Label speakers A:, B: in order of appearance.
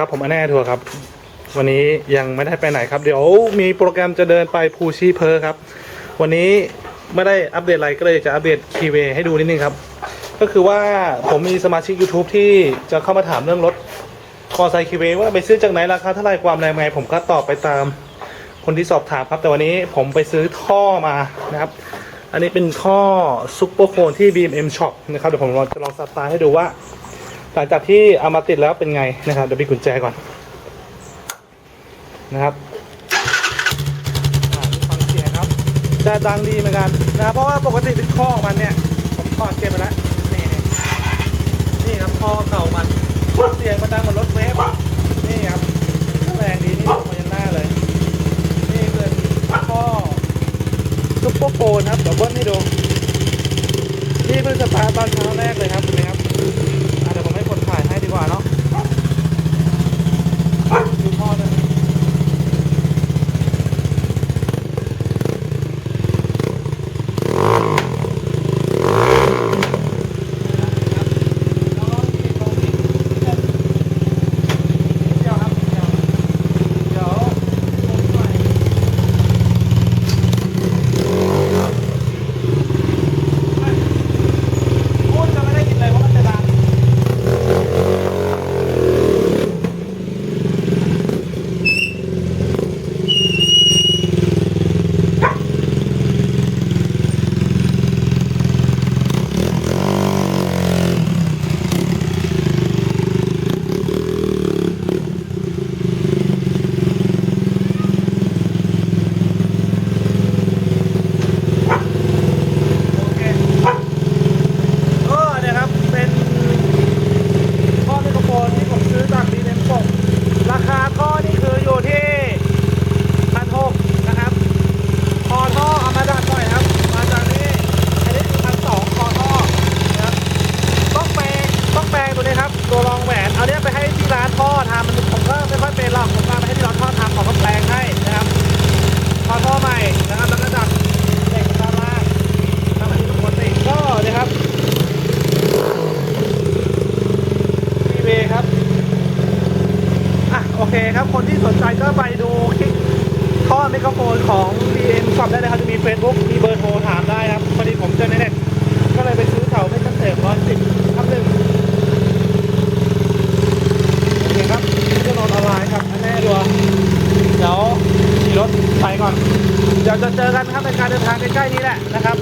A: ครับผมอนแน่ทัวร์ครับ วันนี้ยังไม่ได้ไปไหนครับ เดี๋ยวมีโปรแกรมจะเดินไปภูชีเพอร์ครับ วันนี้ไม่ได้อัปเดตอะไรก็เลยจะอัปเดตคีเวให้ดูนิดนึงครับ ก็คือว่าผมมีสมาชิก YouTube ที่จะเข้ามาถามเรื่องรถคอไซคีเวว่าไปซื้อจากไหนราคาเท่าไหร่ความแรงไง ผมก็ตอบไปตามคนที่สอบถามครับแต่วันนี้ผมไปซื้อท่อมานะครับ อันนี้เป็นท่อซุปเปอร์โฟนที่ BMM Shop นะครับเดี๋ยวผมลองจะลองสตาร์ทให้ดูว่า หลังจากที่เอามาติดแล้วเป็นไงนะครับเดี๋ยวปิดกุญแจก่อนนะครับฟังเสียงครับจะดังดีเหมือนกันนะเพราะว่าปกติเป็นข้อองมันเนี่ยผมถอดเก็บไปแล้วนี่นี่ครับข้อเก่ามันเสียงมันดังเหมือนรถเวฟนี่ครับแรงดีนี่ลงมายันหน้าเลย นี่เป็นข้อซุปเปอร์โฟนครับเดี๋ยวเบิ้ลให้ดูนี่เพิ่งสตาร์ทตอนเช้าแรกเลยครับคุณครับ ดีกว่าเนาะดูพ่อนะเดี๋ยวครับเดี๋ยวเดี๋ยวผมหน่อยพูดจะไม่ได้ยินเลยเพราะมันจะดัง โอเคก็เนี่ยครับ เป็นท่อไมโครโฟนที่ผมซื้อจากดีเอ็มส่งราคาท่อนี่คืออยู่ที่พันหกนะครับคอท่อเอามาดัดหน่อยครับ มาจากนี่อันนี้คือพันสองคอท่อนะครับต้องแปลงต้องแปลงตัวนี้ครับ ตัวรองแหวนเอาเนี้ยไปให้ที่ร้านท่อทำมันผมก็ไม่ค่อยเป็นหรอกผมก็ไปให้ที่ร้านท่อทำเขาก็แปลงให้นะครับคอท่อใหม่นะครับแล้วก็ดัดเหล็กด้านล่าง ทำอันนี้ปกติก็เนี่ยครับทีวีครับ อะ โอเคครับ คนที่สนใจก็ไปดูคลิปท่อไมโครโฟนของ BM Shop ได้เลยครับ จะมี Facebook มีเบอร์โทรถามได้ครับพอดีผมเจอในเน็ตก็เลยไปซื้อแถวเพชรเกษมร้อยสิบทับหนึ่งโอเคครับจะนอนออนไลน์ครับแน่ดัวเดี๋ยวขี่รถไปก่อนเดี๋ยวจะเจอกันครับในการเดินทางใกล้ๆนี้แหละนะครับ